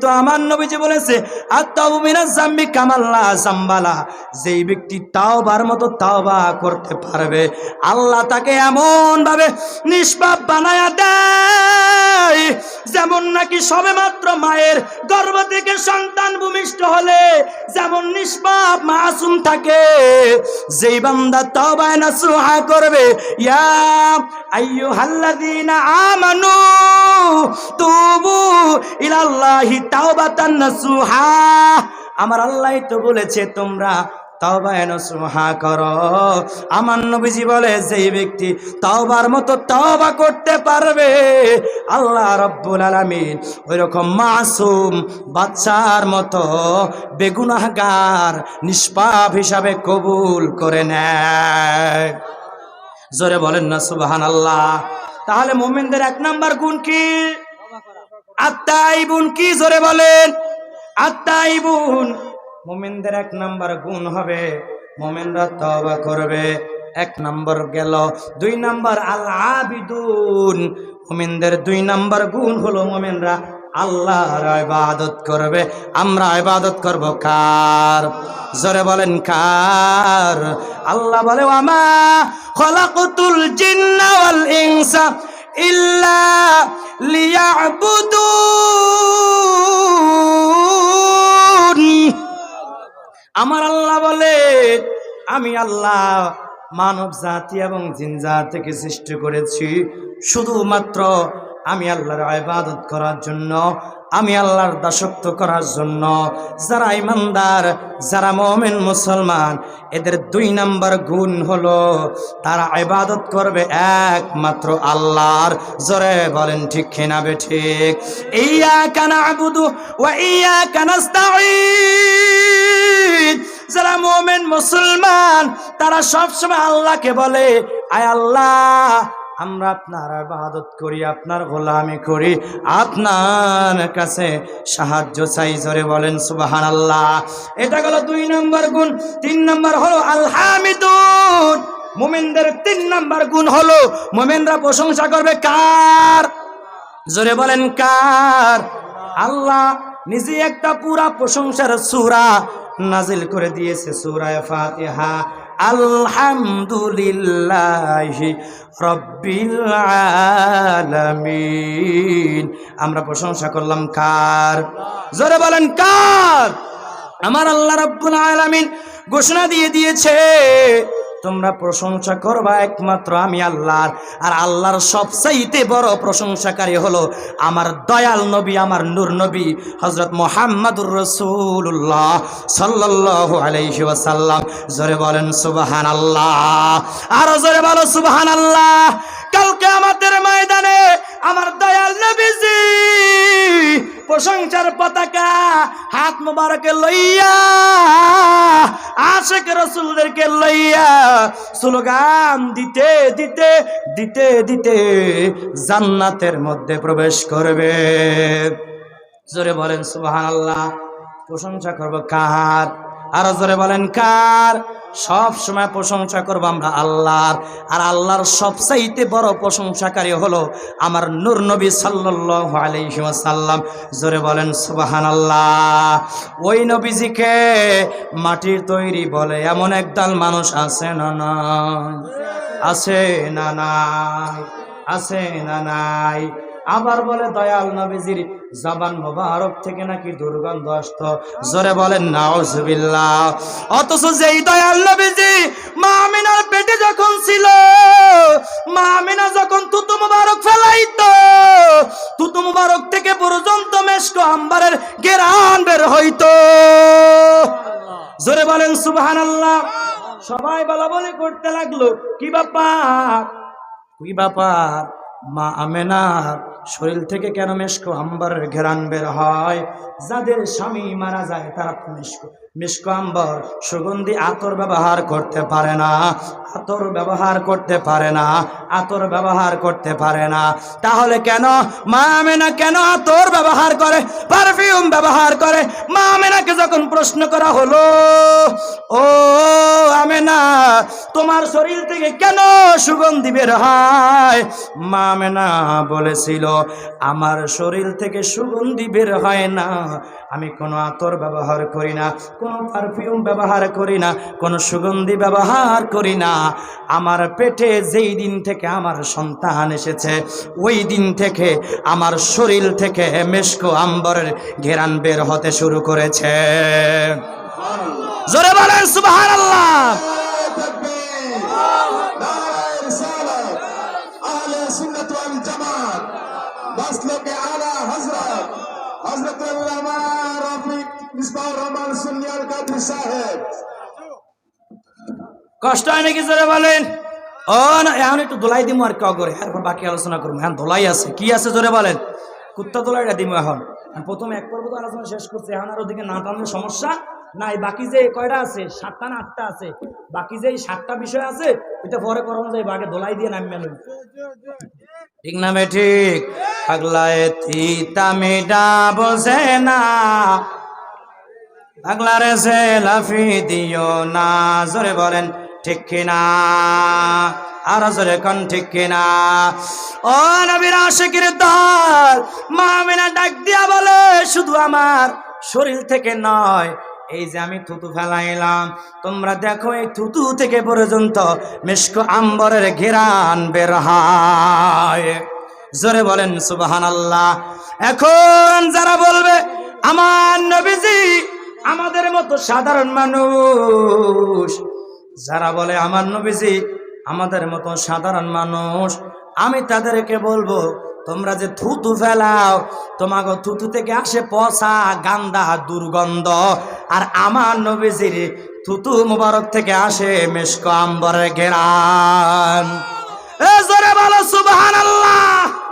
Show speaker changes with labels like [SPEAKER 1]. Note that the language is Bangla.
[SPEAKER 1] তো আমার নবীজি বলেছে আত্মাবুমিনা জাম্বি কামাল্লা জাম্বালা। যেই ব্যক্তি তাওবার মতো তাওবা করতে পারবে, আল্লাহ তাকে এমন ভাবে নিষ্পাপ বানায়া দেয়, যেমন নাকি সবে মাত্র মায়ের গর্ভ থেকে সন্তান ভূমিষ্ঠ হলে যেমন নিষ্পাপ মাসুম থাকে। যেই বান্দা তাও তাওবায় নাসুহা করবে, ইয়া আইয়ুহাল্লাযীনা আমানু তুবু ইলাল্লাহি তাওবাতান নাসুহা। আমার আল্লাহ তো বলেছে, তোমরা নসুহা করো। আমার নবীজি বলে, যেই ব্যক্তি মতো করতে পারবে, আল্লাহ রব্বুল মাসুম বাচ্চার মতো বেগুনাহগার নিষ্পাপ হিসাবে কবুল করে নেয়। জোরে বলেন না সুবাহান আল্লাহ তাহলে মোমেনদের এক নাম্বার গুণ কি? আত্মাইবুন কি জোরে বলেন? আত্মাইবুন। মোমেনদের এক নাম্বার গুণ হবে, মোমেনরা তবা করবে। এক নম্বর গেল, দুই নাম্বার আল্লাহ আবিদুন মোমেনদের দুই নাম্বার গুণ হলো মোমেনরা আল্লাহর ইবাদত করবে, আমরা ইবাদত করব কার? জোরে বলেন কার? আল্লাহ বলে আমা খলাকুতুল জিন্না ওয়াল ইনসা ইল্লা লিয়াবুদুন। আমার আল্লাহ বলে, আমি আল্লাহ মানব জাতি এবং জিন জাতিকে সৃষ্টি করেছি শুধুমাত্র আমি আল্লাহর ইবাদত করার জন্য, আমি আল্লাহর দাসত্ব করার জন্য, যারা ইমানদার, যারা মমিন, মুসলমান, এদের দুই নাম্বার গুণ হলো তারা ইবাদত করবে একমাত্র আল্লাহর। জোরে বলেন ঠিক খেনাবে ঠিক? ইয়া কানা আবুদু ওয়া ইয়া কানাস্তাঈন যারা মোমেন, মুসলমান, তারা সবসময় আল্লাহকে বলে, আয় আল্লাহ আমরা আপনার ইবাদত করি, আপনার গোলামি করি। আপনার কাছে সাহায্য চাই, জোরে বলেন সুবাহান আল্লাহ এটা গেল দুই নম্বর গুণ। তিন নম্বর হলো আলহামিদুন। মোমেনদের তিন নম্বর গুণ হলো, মোমেনরা প্রশংসা করবে কার? জোরে বলেন কার? আল্লাহ নিজে একটা পুরা প্রশংসার সুরা নাজিল করে দিয়েছে, সুরায় ফাতিহা। আলহামদুলিল্লাহ রব্বিল আমরা প্রশংসা করলাম কার? জোরে বলেন কার? আমার আল্লাহ রব্বুল আলামিন ঘোষণা দিয়ে দিয়েছে তোমরা প্রশংসা করবা একমাত্র আমি আল্লাহর। আর আল্লাহর সবচাইতে বড় প্রশংসাকারী হলো আমার দয়াল নবী, আমার নূর নবী হজরত মোহাম্মদুর রসুল্লাহ সাল্লাহ আলাইসাল্লাম জোরে বলেন সুবাহান আল্লাহ আরও জোরে বলো সুবাহান আল্লাহ কালকে আমাদের ময়দানে আমার দয়াল নবীজি, প্রশংসার পতাকা হাত মুবারকে লইয়া, আশেক রসুলদেরকে লইয়া স্লোগান দিতে দিতে দিতে দিতে জান্নাতের মধ্যে প্রবেশ করবে। জোরে বলেন সুবাহান আল্লাহ প্রশংসা করব কার? আরও জোরে বলেন কার? সব সময় প্রশংসা করব আমরা আল্লাহর। আর আল্লাহর সবচাইতে বড় প্রশংসাকারী হলো আমার নূর নবী সাল্লাল্লাহু আলাইহি জোরে বলেন সুবাহান আল্লাহ ওই নবীজিকে মাটির তৈরি বলে এমন একদল মানুষ আছে না না আছে না নাই? আছে না নাই? আবার বলে, দয়াল নবীজির জবান মোবারক থেকে নাকি দুর্গন্ধ আসত? জোরে বলেন, নাউজুবিল্লাহ। অথচ যেই দয়াল নবীজি মা আমিনার পেটে যখন ছিল, মা আমিনা যখন তুতু মুবারক ফেলাইতো তুতু মুবারক থেকে পর্যন্ত মেশকো আম্বারের গেরান বের হইতো। জোরে বলেন, সুবহানাল্লাহ। সবাই বলা বলে করতে লাগল, কি ব্যাপার? কি ব্যাপার? মা আমেনার শরীর থেকে কেন মেশকো? হাম্বার ঘেরান বের হয়। যাদের স্বামী মারা যায় তারা মেশকো। মিসকম্বর সুগন্ধি আতর ব্যবহার করতে পারে না, আতর ব্যবহার করতে পারে না, আতর ব্যবহার করতে পারে না। তাহলে কেন মা কেন আতর ব্যবহার করে পারফিউম ব্যবহার করে? মা আমেনাকে যখন প্রশ্ন করা হলো, ও আমেনা, তোমার শরীর থেকে কেন সুগন্ধি বের হয়? মা আমেনা বলেছিল, আমার শরীর থেকে সুগন্ধি বের হয় না, আমি কোনো আতর ব্যবহার করি না কোনো পারফিউম ব্যবহার করি না, কোনো সুগন্ধি ব্যবহার করি না। আমার পেটে যেই দিন থেকে আমার সন্তান এসেছে, ওই দিন থেকে আমার শরীর থেকে মেশক আম্বরের ঘেরান বের হতে শুরু করেছে। জোরে বলেন সুবাহান আল্লাহ
[SPEAKER 2] আলা হজরত
[SPEAKER 1] কষ্ট হয় নাকি বলেন? ও না, এখন একটু দোলাই আর কেউ করে এরপর বাকি আলোচনা করব। হ্যাঁ দোলাই আছে। কি আছে জোরে বলেন? কুত্তা দোলাইটা দিমু এখন। হ্যাঁ, প্রথমে এক পর্ব তো আলোচনা শেষ করছে। এখন আর ওদিকে না সমস্যা নাই। বাকি যে কয়টা আছে? সাতটা না আটটা আছে? বাকি যে সাতটা বিষয় আছে এটা পরে করানো যায় বাগে দোলাই দিয়ে নামিয়ে ঠিক না ঠিক? পাগলায় তিতা মেডা বোঝে না। পাগলারে সে লাফি দিও না। জোরে বলেন, ঠিক কিনা? আর জোরে কন, ঠিক কিনা? ও নবীর আশিকির দল, মা ডাক দিয়া বলে, শুধু আমার শরীর থেকে নয় এই যে আমি থুতু ফেলাইলাম, তোমরা দেখো এই থুতু থেকে পর্যন্ত মিষ্ক আম্বরের ঘেরান বের জোরে বলেন সুবাহান আল্লাহ এখন যারা বলবে, আমার নবীজি আমাদের মতো সাধারণ মানুষ। যারা বলে, আমার নবীজি আমাদের মতো সাধারণ মানুষ, আমি তাদেরকে বলব তোমরা যে থুতু ফেলাও তোমাকে থুতু থেকে আসে পচা গান্দা দুর্গন্ধ। আর আমার নবীজির থুতু মুবারক থেকে আসে মেশক আম্বরে ঘেরান। ভালো বলো, সুবহানাল্লাহ!